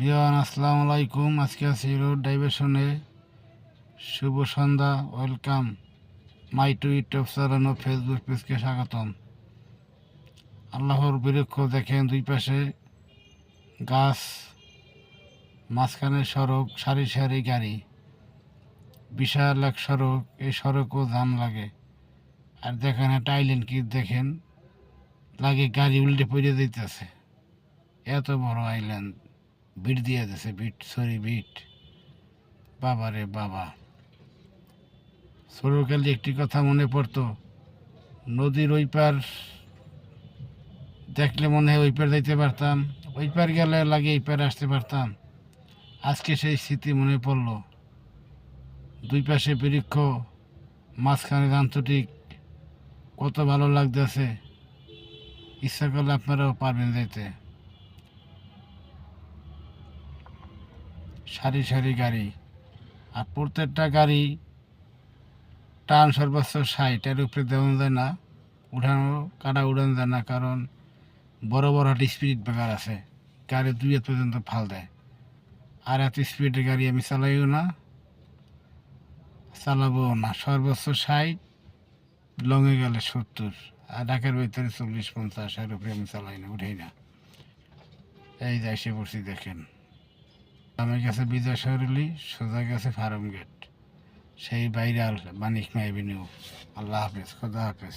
বিয়ান, আসসালামু আলাইকুম। আজকে আছি রোড ডাইভারশনে শুভ সন্ধ্যা welcome my to YouTube channel O Facebook পেজকে স্বাগতম। আল্লাহর বৃক্ষ দেখেন দুই পাশে গাছ, মাঝখানে সড়ক, সারি সারি গাড়ি। বিশাল এক সড়ক, এই সড়কও জাম লাগে। আর দেখেন, একটা আইল্যান্ড কি দেখেন? লাগে গাড়ি উল্টে পড়ে দিতেছে এত বড় আইল্যান্ড বিট দিয়ে দিছে, বিট, সরি, বিট। বাবা রে বাবা। ছোটকালে একটি কথা মনে পড়তো, নদীর ওই পার দেখলে মনে হয় ওই পার যাইতে পারতাম, ওই পার গেলে লাগে এই পারে আসতে পারতাম। আজকে সেই স্মৃতি মনে পড়ল। দুই পাশে বৃক্ষ, মাঝখানে আন্তর্জাতিক কত ভালো লাগতেছে। ইচ্ছা করলে আপনারাও পারবেন যেতে সারি সারি গাড়ি। আর প্রত্যেকটা গাড়ি টান সর্বোচ্চ ষাট এর উপরে দেওয়া যায় না, উঠানো, কাটা উড়ানো যায় না, কারণ বড় বড় একটা স্পিড ব্রেকার আছে, গাড়ি দুই পর্যন্ত ফাল দেয়। আর এত স্পিডের গাড়ি আমি চালাইও না চালাবো না। সর্বোচ্চ ষাট লংয়ে গেলে সত্তর, আর ঢাকার ভিতরে চল্লিশ পঞ্চাশ এর উপরে আমি চালাই না, উঠেই না। এই যে এসে পড়ছি দেখেন। আমার কাছে বিজয় শহরলি সোজা গেছে ফার্ম গেট। সেই বাইরে মানিক এভিনিউ আল্লাহ হাফেজ, খোদা হাফেজ।